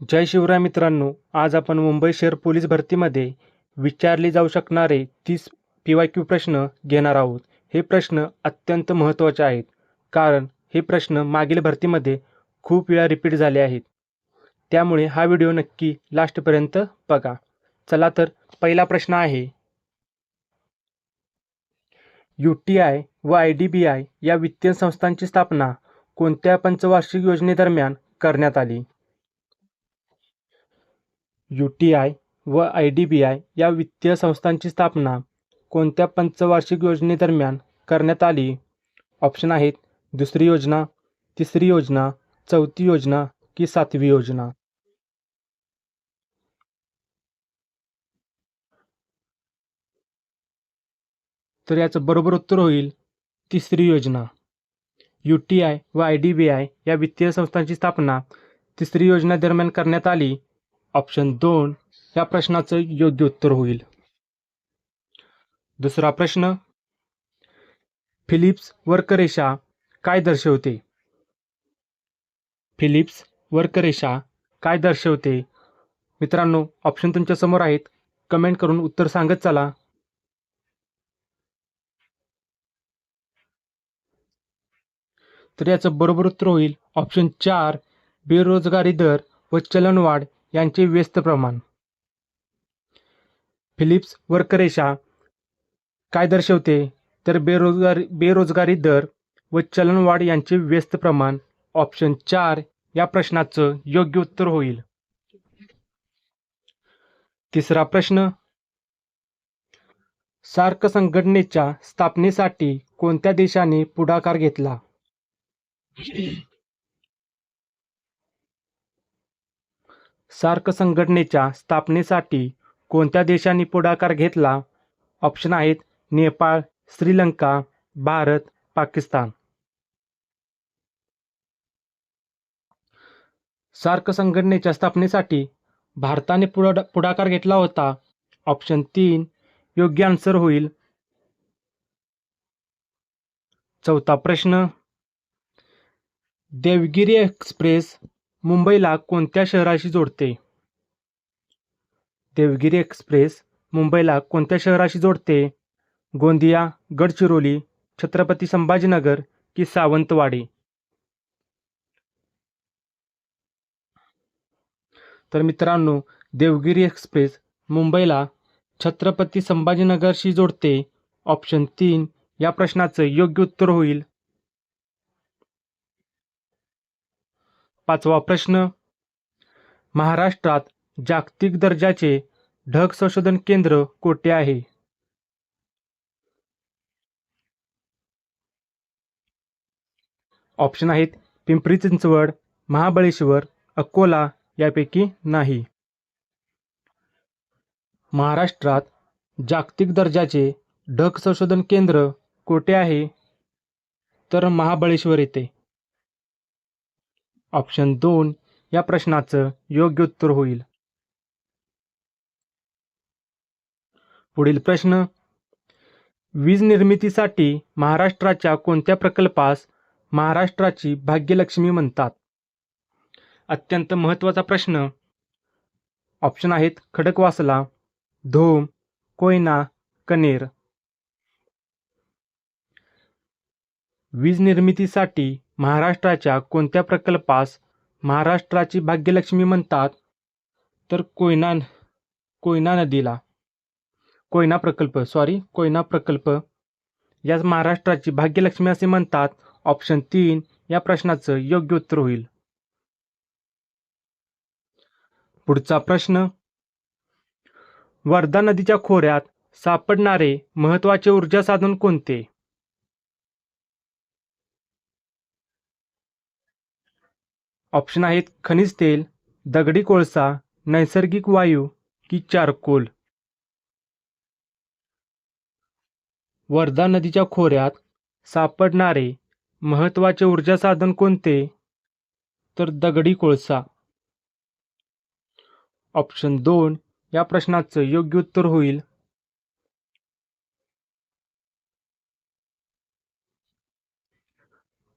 जय शिवराय मित्रांनो आज आपण मुंबई शहर पोलीस भरतीमध्ये विचारले जाऊ शकणारे तीस पी वाय क्यू प्रश्न घेणार आहोत. हे प्रश्न अत्यंत महत्त्वाचे आहेत कारण हे प्रश्न मागील भरतीमध्ये खूप वेळा रिपीट झाले आहेत. त्यामुळे हा व्हिडिओ नक्की लास्टपर्यंत बघा. चला तर पहिला प्रश्न आहे. यू टी आय व आय डी बी आय या वित्तीय संस्थांची स्थापना कोणत्या पंचवार्षिक योजनेदरम्यान करण्यात आली? यू टी आय व आय डी बी आय या वित्तीय संस्थांची स्थापना कोणत्या पंचवार्षिक योजनेदरम्यान करण्यात आली? ऑप्शन आहेत दुसरी योजना तिसरी योजना चौथी योजना की सातवी योजना. तर याचं बरोबर उत्तर होईल तिसरी योजना. यू टी आय व आय डी बी आय या वित्तीय संस्थांची स्थापना तिसरी योजना दरम्यान करण्यात आली. ऑप्शन दोन या प्रश्नाचं योग्य उत्तर होईल. दुसरा प्रश्न फिलिप्स वर्करेषा काय दर्शवते? फिलिप्स वर्करेषा काय दर्शवते? मित्रांनो ऑप्शन तुमच्यासमोर आहेत. कमेंट करून उत्तर सांगत चला. तर याचं बरोबर उत्तर होईल ऑप्शन चार बेरोजगारी दर व चलनवाढ यांचे व्यस्त प्रमाण. फिलिप्स वर्करेषा काय दर्शवते? तर बेरोजगारी बेरोजगारी दर व चलनवाढ यांचे व्यस्त प्रमाण. ऑप्शन चार या प्रश्नाचं योग्य उत्तर होईल. तिसरा प्रश्न सार्क संघटनेच्या स्थापनेसाठी कोणत्या देशाने पुढाकार घेतला? सार्क संघटनेच्या स्थापनेसाठी कोणत्या देशांनी पुढाकार घेतला? ऑप्शन आहेत नेपाळ श्रीलंका भारत पाकिस्तान. सार्क संघटनेच्या स्थापनेसाठी भारताने पुढा पुढाकार घेतला होता. ऑप्शन तीन योग्य आन्सर होईल. चौथा प्रश्न. देवगिरी एक्सप्रेस मुंबईला कोणत्या शहराशी जोडते? देवगिरी एक्सप्रेस मुंबईला कोणत्या शहराशी जोडते? गोंदिया गडचिरोली छत्रपती संभाजीनगर की सावंतवाडी? तर मित्रांनो देवगिरी एक्सप्रेस मुंबईला छत्रपती संभाजीनगरशी जोडते. ऑप्शन तीन या प्रश्नाचं योग्य उत्तर होईल. पाचवा प्रश्न. महाराष्ट्रात जागतिक दर्जाचे ढग संशोधन केंद्र कोठे आहे? ऑप्शन आहेत पिंपरी चिंचवड महाबळेश्वर अकोला यापैकी नाही. महाराष्ट्रात जागतिक दर्जाचे ढग संशोधन केंद्र कोठे आहे? तर महाबळेश्वर येथे. ऑप्शन दोन या प्रश्नाचं योग्य उत्तर होईल. पुढील प्रश्न वीज निर्मितीसाठी महाराष्ट्राच्या कोणत्या प्रकल्पास महाराष्ट्राची भाग्यलक्ष्मी म्हणतात? अत्यंत महत्त्वाचा प्रश्न ऑप्शन आहेत खडकवासला धोम कोयना कनेर. वीज निर्मितीसाठी महाराष्ट्राच्या कोणत्या प्रकल्पास महाराष्ट्राची भाग्यलक्ष्मी म्हणतात? तर कोयना कोयना नदीला. कोयना प्रकल्प सॉरी कोयना प्रकल्प. यास महाराष्ट्राची भाग्यलक्ष्मी असे म्हणतात. ऑप्शन तीन या प्रश्नाचं योग्य उत्तर होईल. पुढचा प्रश्न. वर्धा नदीच्या खोऱ्यात सापडणारे महत्त्वाचे ऊर्जा साधन कोणते? ऑप्शन आहेत खनिज तेल दगडी कोळसा नैसर्गिक वायू की चारकोल. वर्धा नदीच्या खोऱ्यात सापडणारे महत्त्वाचे ऊर्जा साधन कोणते? तर दगडी कोळसा. ऑप्शन दोन या प्रश्नाचं योग्य उत्तर होईल.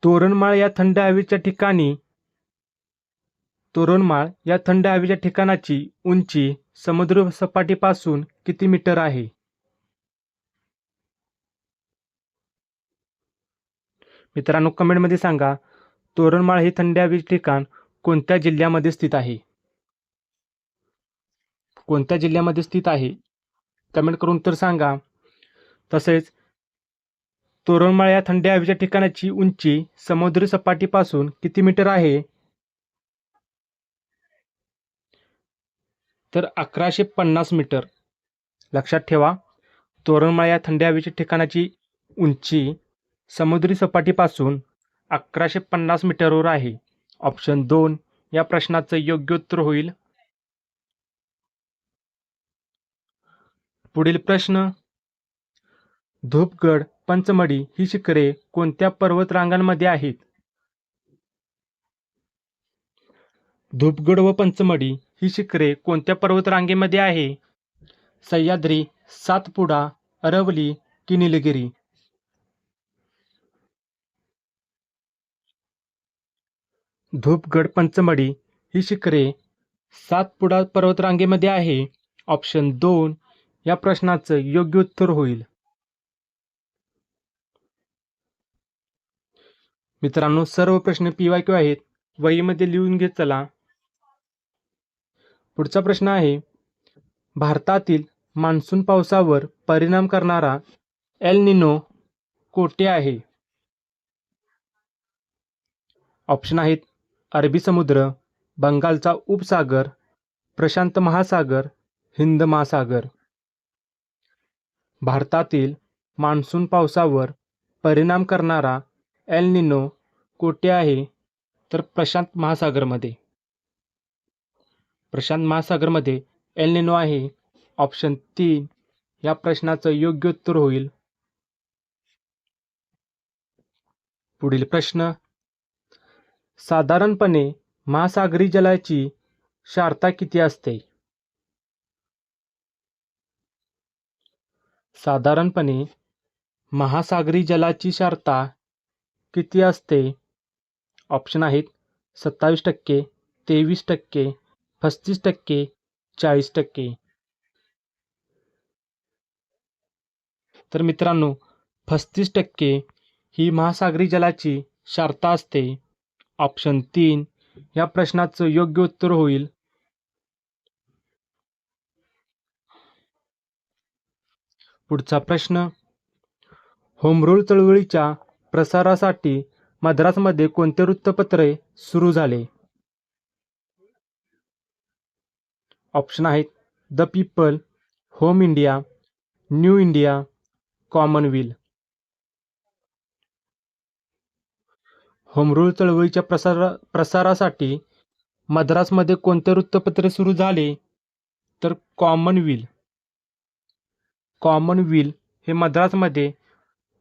तोरणमाळ या थंड हवेच्या ठिकाणी तोरणमाळ या थंड हवेच्या ठिकाणाची उंची समुद्र सपाटीपासून किती मीटर आहे? मित्रांनो कमेंटमध्ये सांगा तोरणमाळ हे थंड हवेचे ठिकाण कोणत्या जिल्ह्यामध्ये स्थित आहे? कोणत्या जिल्ह्यामध्ये स्थित आहे? कमेंट करून तर सांगा. तसेच तोरणमाळ या थंड हवेच्या ठिकाणाची उंची समुद्र सपाटीपासून किती मीटर आहे? तर अकराशे पन्नास मीटर. लक्षात ठेवा तोरणमाळ या थंड हवेच्या ठिकाणाची उंची समुद्री सपाटीपासून अकराशे पन्नास मीटरवर आहे. ऑप्शन दोन या प्रश्नाचं योग्य उत्तर होईल. पुढील प्रश्न धूपगड पंचमढी ही शिखरे कोणत्या पर्वतरांगांमध्ये आहेत? धूपगड व पंचमढी ही शिखरे कोणत्या पर्वतरांगेमध्ये आहे? सह्याद्री सातपुडा अरवली की निलगिरी? धूपगड पंचमढी ही शिखरे सातपुडा पर्वतरांगेमध्ये आहे. ऑप्शन दोन या प्रश्नाचं योग्य उत्तर होईल. मित्रांनो सर्व प्रश्न पी वाय क्यू आहेत. वहीमध्ये लिहून घेत चला. पुढचा प्रश्न आहे भारतातील मान्सून पावसावर परिणाम करणारा एल निनो कोठे आहे? ऑप्शन आहेत अरबी समुद्र बंगालचा उपसागर प्रशांत महासागर हिंद महासागर. भारतातील मान्सून पावसावर परिणाम करणारा एल निनो कोठे आहे? तर प्रशांत महासागरमध्ये. प्रशांत महासागरमध्ये एल निनो आहे. ऑप्शन तीन या प्रश्नाचं योग्य उत्तर होईल. पुढील प्रश्न. साधारणपणे महासागरी जलाची क्षारता किती असते? साधारणपणे महासागरी जलाची क्षारता किती असते? ऑप्शन आहेत सत्तावीस टक्के तेवीस टक्के पस्तीस टक्के चाळीस टक्के. तर मित्रांनो पस्तीस टक्के ही महासागरी जलाची क्षारता असते. ऑप्शन तीन या प्रश्नाचं योग्य उत्तर होईल. पुढचा प्रश्न होमरूल चळवळीच्या प्रसारासाठी मद्रासमध्ये कोणते वृत्तपत्रे सुरू झाले? ऑप्शन आहेत the people home India new India commonweal home rule चळवळीच्या प्रसारा प्रसारासाठी मद्रासमध्ये कोणते वृत्तपत्रे सुरू झाले? तर कॉमनवेल कॉमनवेल हे मद्रासमध्ये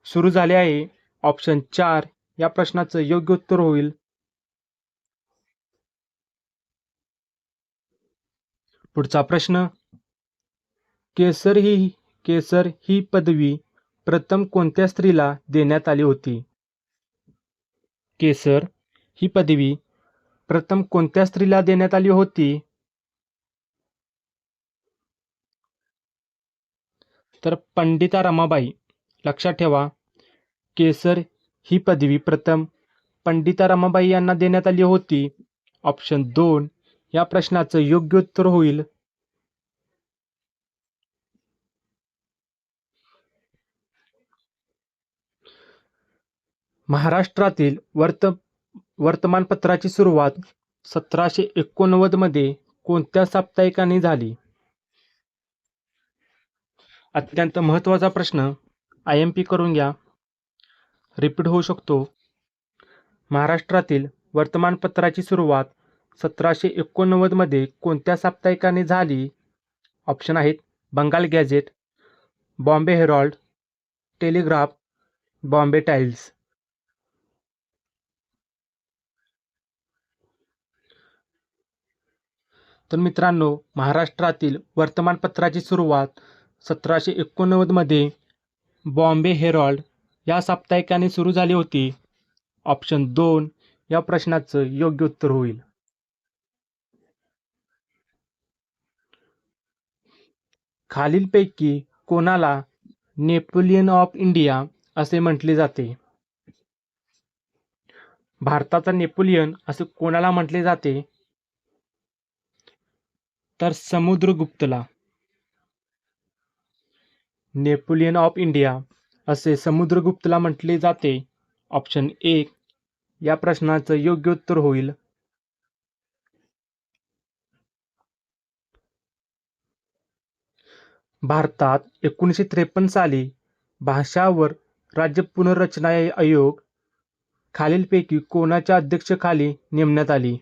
सुरू झाले आहे. ऑप्शन चार या प्रश्नाचं योग्य उत्तर होईल. पुढचा प्रश्न. केसर ही केसर ही पदवी प्रथम कोणत्या स्त्रीला देण्यात आली होती? केसर ही पदवी प्रथम कोणत्या स्त्रीला देण्यात आली होती? तर पंडिता रमाबाई लक्षात ठेवा. केसर ही पदवी प्रथम पंडिता रमाबाई यांना देण्यात आली होती. ऑप्शन दोन या प्रश्नाचं योग्य उत्तर होईल. महाराष्ट्रातील वर्त वर्तमानपत्राची सुरुवात सतराशे एकोणनव्वदमध्ये कोणत्या साप्ताहिकाने झाली? अत्यंत महत्त्वाचा प्रश्न आय एम पी करून घ्या. रिपीट होऊ शकतो. महाराष्ट्रातील वर्तमानपत्राची सुरुवात सतराशे एकोणनव्वदमध्ये कोणत्या साप्ताहिकाने झाली? ऑप्शन आहेत Bengal gazette Bombay Herald Telegraph Bombay Times. तर मित्रांनो महाराष्ट्रातील वर्तमानपत्राची सुरुवात सतराशे एकोणनव्वदमध्ये बॉम्बे हेरॉल्ड या साप्ताहिकाने सुरू झाली होती. ऑप्शन दोन या प्रश्नाचं योग्य उत्तर होईल. खालीलपैकी कोणाला नेपोलियन ऑफ इंडिया असे म्हटले जाते? भारताचा नेपोलियन असे कोणाला म्हटले जाते? तर समुद्रगुप्तला. नेपोलियन ऑफ इंडिया असे समुद्रगुप्तला म्हटले जाते. ऑप्शन एक या प्रश्नाचं योग्य उत्तर होईल. भारतात एकोणीसशे त्रेपन्न साली भाषावर राज्य पुनर्रचना आयोग खालीलपैकी कोणाच्या अध्यक्षतेखाली नेमण्यात आली?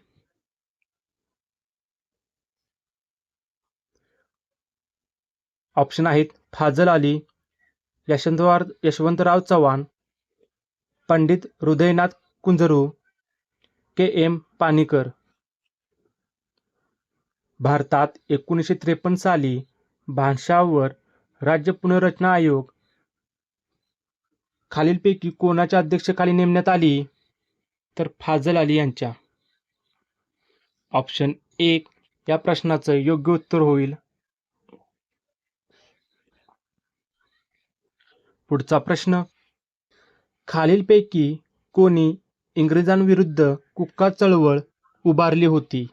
ऑप्शन आहेत फाजल अली यशवंतराव यशवंतराव चव्हाण पंडित हृदयनाथ कुंजरू के एम पानिकर भारतात एकोणीसशे त्रेपन्न साली भानशावर राज्य पुनर्रचना आयोग. खालीलपैकी कोणाच्या अध्यक्षतेखाली नेमण्यात आली? तर फाजल अली यांच्या. ऑप्शन एक या प्रश्नाचं योग्य उत्तर होईल. पुढचा प्रश्न खालीलपैकी कोणी इंग्रजांविरुद्ध कुक्का चळवळ उभारली होती?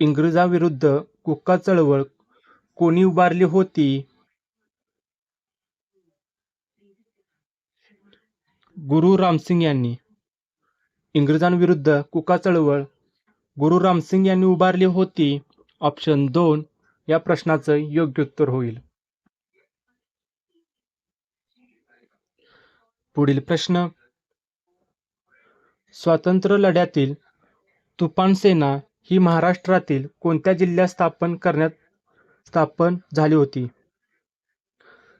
इंग्रजांविरुद्ध कुक्का चळवळ कोणी उभारली होती? गुरु रामसिंग यांनी. इंग्रजांविरुद्ध कुका चळवळ गुरु रामसिंग यांनी उभारली होती? ऑप्शन दोन या प्रश्नाचं योग्य उत्तर होईल. पुढील प्रश्न. स्वातंत्र्य लढ्यातील तुफान सेना ही महाराष्ट्रातील कोणत्या जिल्ह्यात स्थापन करण्यात स्थापन झाली होती?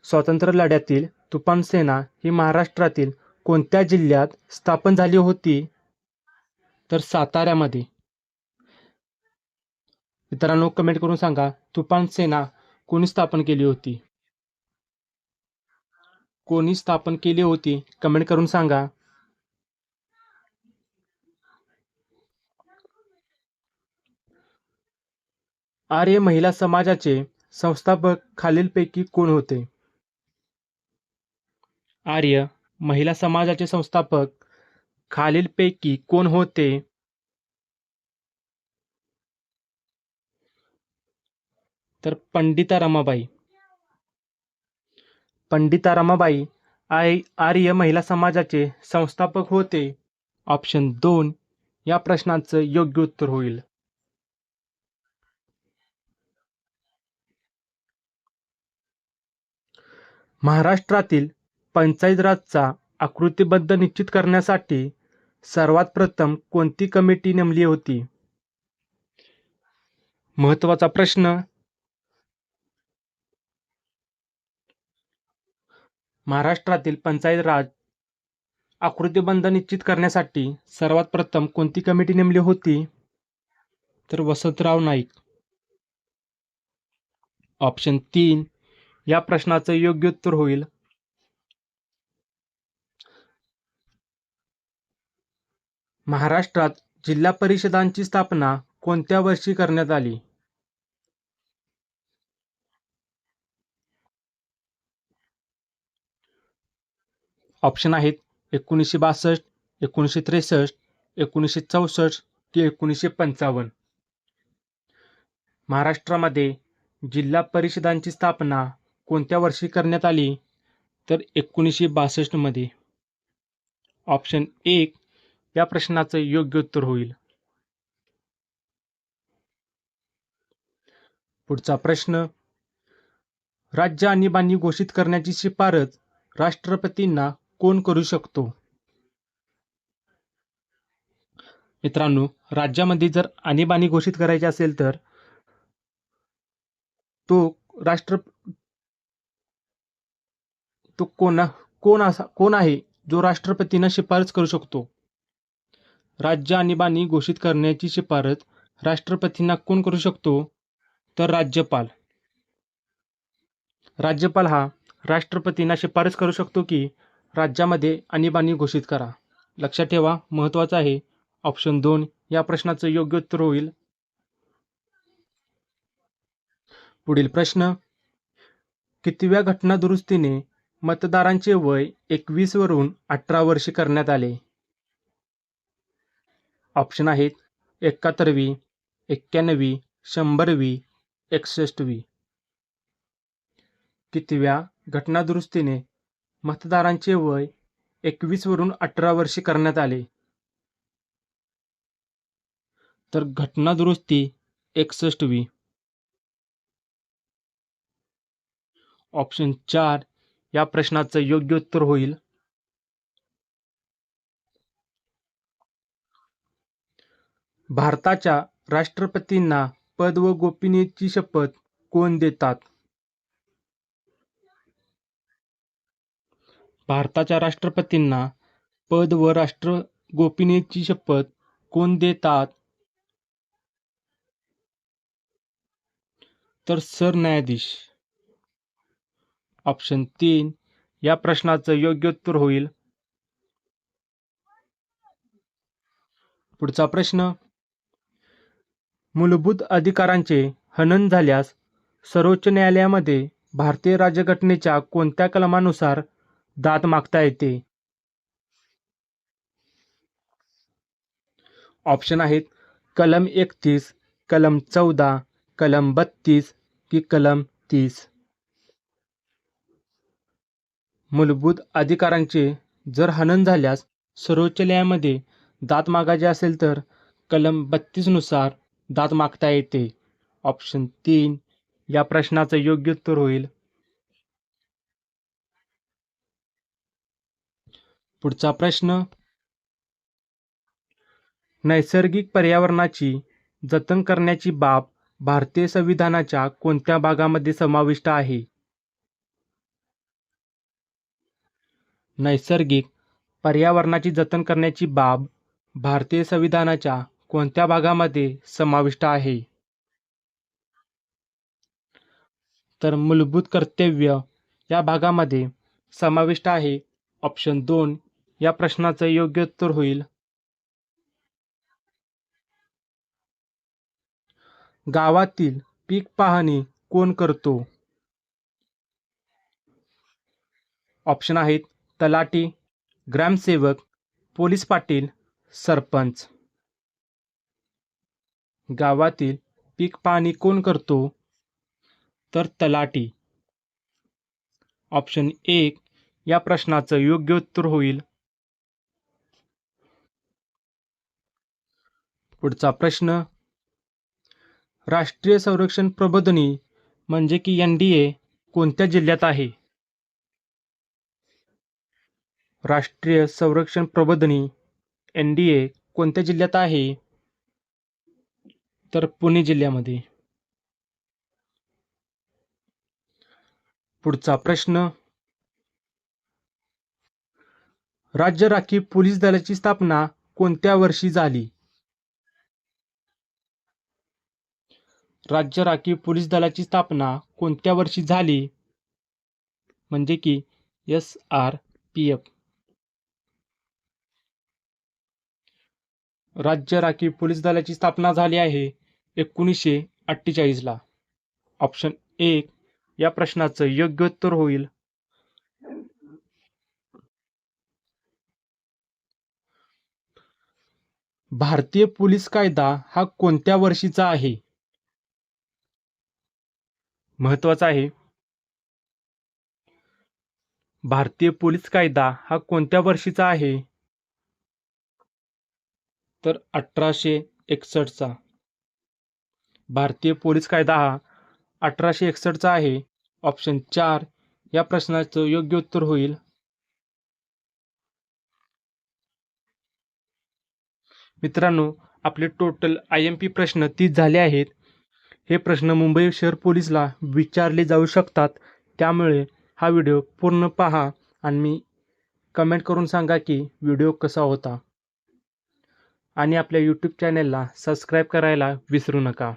स्वातंत्र्य लढ्यातील तुफान सेना ही महाराष्ट्रातील कोणत्या जिल्ह्यात स्थापन झाली होती? तर साताऱ्यामध्ये. मित्रांनो कमेंट करून सांगा तुफान सेना कोणी स्थापन केली होती? कोणी स्थापन केली होती? कमेंट करून सांगा. आर्य महिला समाजाचे संस्थापक खालीलपैकी कोण होते? आर्य महिला समाजाचे संस्थापक खालीलपैकी कोण होते? तर पंडिता रमाबाई. पंडिता रमाबाई आय आर्य महिला समाजाचे संस्थापक होते. ऑप्शन दोन या प्रश्नाचं योग्य उत्तर होईल. महाराष्ट्रातील पंचायत राजचा आकृतीबद्ध निश्चित करण्यासाठी सर्वात प्रथम कोणती कमिटी नेमली होती? महत्त्वाचा प्रश्न. महाराष्ट्रातील पंचायत राज आकृतीबंध निश्चित करण्यासाठी सर्वात प्रथम कोणती कमिटी नेमली होती? तर वसंतराव नाईक. ऑप्शन तीन या प्रश्नाचं योग्य उत्तर होईल. महाराष्ट्रात जिल्हा परिषदांची स्थापना कोणत्या वर्षी करण्यात आली? ऑप्शन आहेत एकोणीसशे बासष्ट एकोणीसशे त्रेसष्ट एकोणीसशे चौसष्ट ते एकोणीसशे पंचावन्न. महाराष्ट्रामध्ये जिल्हा परिषदांची स्थापना कोणत्या वर्षी करण्यात आली? तर एकोणीसशे बासष्टमध्ये ऑप्शन एक या प्रश्नाचं योग्य उत्तर होईल. पुढचा प्रश्न राज्य आणीबाणी घोषित करण्याची शिफारस राष्ट्रपतींना कोण करू शकतो? मित्रांनो राज्यामध्ये जर आणीबाणी घोषित करायची असेल तर तो राष्ट्र तो कोणा कोण असा कोण आहे जो राष्ट्रपतींना शिफारस करू शकतो? राज्य आणीबाणी घोषित करण्याची शिफारस राष्ट्रपतींना कोण करू शकतो? तर राज्यपाल. राज्यपाल हा राष्ट्रपतींना शिफारस करू शकतो की राज्यामध्ये आणीबाणी घोषित करा. लक्षात ठेवा महत्त्वाचं आहे. ऑप्शन दोन या प्रश्नाचं योग्य उत्तर होईल. पुढील प्रश्न. कितव्या घटनादुरुस्तीने मतदारांचे वय एकवीस वरून अठरा वर्षे करण्यात आले. ऑप्शन आहेत एकाहत्तरवी एक्क्याण्णवी शंभरवी एकसष्टवी. कितव्या घटनादुरुस्तीने मतदारांचे वय एकवीस वरून अठरा वर्षे करण्यात आले. तर घटनादुरुस्ती एकसष्टवी. ऑप्शन चार या प्रश्नाचं योग्य उत्तर होईल. भारताच्या राष्ट्रपतींना पद व गोपनीयतेची शपथ कोण देतात? भारताच्या राष्ट्रपतींना पद व राष्ट्र गोपनीयतेची शपथ कोण देतात? तर सरन्यायाधीश ऑप्शन तीन या प्रश्नाचं योग्य उत्तर होईल. पुढचा प्रश्न मूलभूत अधिकारांचे हनन झाल्यास सर्वोच्च न्यायालयामध्ये भारतीय राज्यघटनेच्या कोणत्या कलमानुसार दाद मागता येते? ऑप्शन आहेत कलम एकतीस कलम चौदा कलम बत्तीस की कलम तीस. मूलभूत अधिकारांचे जर हनन झाल्यास सर्वोच्च न्यायालयामध्ये दात मागायचे असेल तर कलम बत्तीसनुसार दात मागता येते. ऑप्शन तीन या प्रश्नाचं योग्य उत्तर होईल. पुढचा प्रश्न नैसर्गिक पर्यावरणाची जतन करण्याची बाब भारतीय संविधानाच्या कोणत्या भागामध्ये समाविष्ट आहे? नैसर्गिक पर्यावरणाची जतन करण्याची बाब भारतीय संविधानाच्या कोणत्या भागामध्ये समाविष्ट आहे? तर मूलभूत कर्तव्य या भागामध्ये समाविष्ट आहे. ऑप्शन दोन या प्रश्नाचं योग्य उत्तर होईल. गावातील पीक पाहणी कोण करतो? ऑप्शन आहेत तलाटी ग्रामसेवक पोलीस पाटील सरपंच. गावातील पीक पाणी कोण करतो? तर तलाटी ऑप्शन एक या प्रश्नाचं योग्य उत्तर होईल. पुढचा प्रश्न राष्ट्रीय संरक्षण प्रबोधनी म्हणजे की एन डी ए कोणत्या जिल्ह्यात आहे? राष्ट्रीय संरक्षण प्रबोधिनी एन डी ए कोणत्या जिल्ह्यात आहे? तर पुणे जिल्ह्यामध्ये. पुढचा प्रश्न. राज्य राखीव पोलीस दलाची स्थापना कोणत्या वर्षी झाली? राज्य राखीव पोलीस दलाची स्थापना कोणत्या वर्षी झाली? म्हणजे की एस आर पी एफ. राज्य राखीव पोलीस दलाची स्थापना झाली आहे एकोणीसशे अठ्ठेचाळीसला. ऑप्शन एक या प्रश्नाचं योग्य उत्तर होईल. भारतीय पोलीस कायदा हा कोणत्या वर्षीचा आहे? महत्त्वाचा आहे. भारतीय पोलीस कायदा हा कोणत्या वर्षीचा आहे? तर अठराशे एकसष्टचा. भारतीय पोलीस कायदा हा अठराशे एकसष्टचा आहे. ऑप्शन चार या प्रश्नाचं योग्य उत्तर होईल. मित्रांनो आपले टोटल आय एम पी प्रश्न तीस झाले आहेत. हे प्रश्न मुंबई शहर पोलीसला विचारले जाऊ शकतात. त्यामुळे हा व्हिडिओ पूर्ण पहा आणि मी कमेंट करून सांगा की व्हिडिओ कसा होता. आणि आपल्या यूट्यूब चॅनलला सबस्क्राईब करायला विसरू नका.